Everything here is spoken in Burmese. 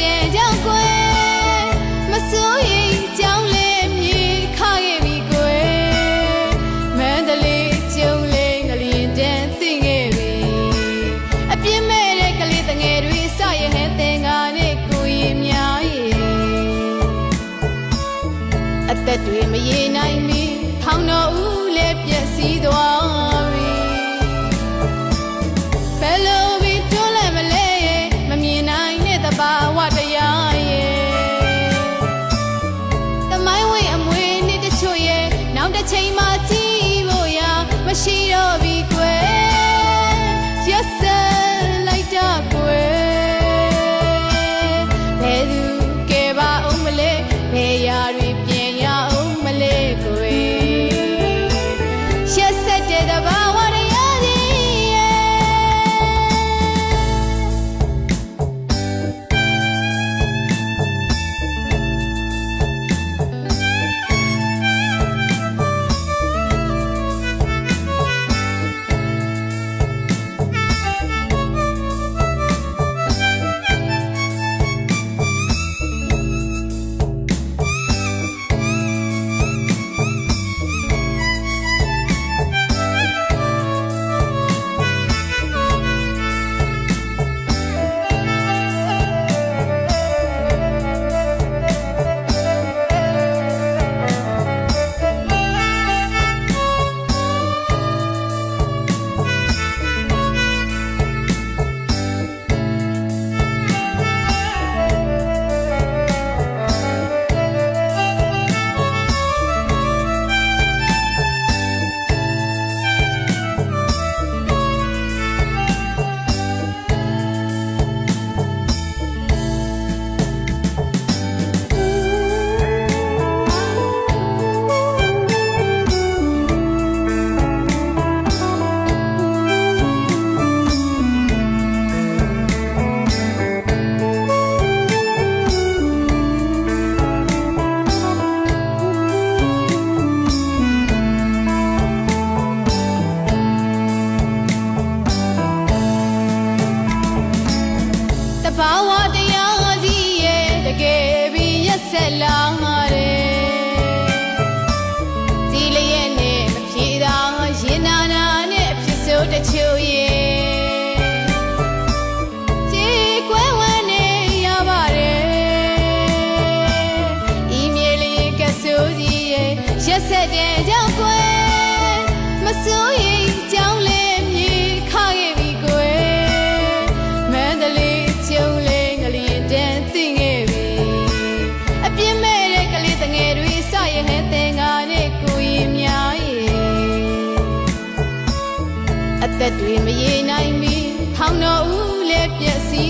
တဲ့ကြောင့်ကွယ်မစိုးရိမ်ကြောင်းလေးမြေခခဲ့ပြီကွယ်မန္တလေးကျုံလေးငလျင်တန်းသိငယ်ပြီအပြင်းမဲ့တဲ့ကလေးတငယ်တွေစရဟဲသင်္ကာနဲ့ကိုရင်များရဲ့အသက်တွေမရေနိုင်မီထောင်တော်ဦးလည်းပြက်စီးသွား ရ ဘာဝတရားစီရဲ့တကယ်ပြီးရက်ဆက်လာတယ်စီလျက်နဲ့မဖြေတာရင်နာနာနဲ့အဖြစ်ဆိုးတချို့ရဲ့ကြေကွဲဝမ်းနေရပါတယ်ဤမြေလေးကဆိုးစီရဲ့ရက်ဆက်တဲ့ကြောင့်ကွယ်မစိုးရိမ်ကြောင်းလေး သက်တွေမရေနိုင်မီထောင်တော်ဦးလည်းပြက်စီးသွား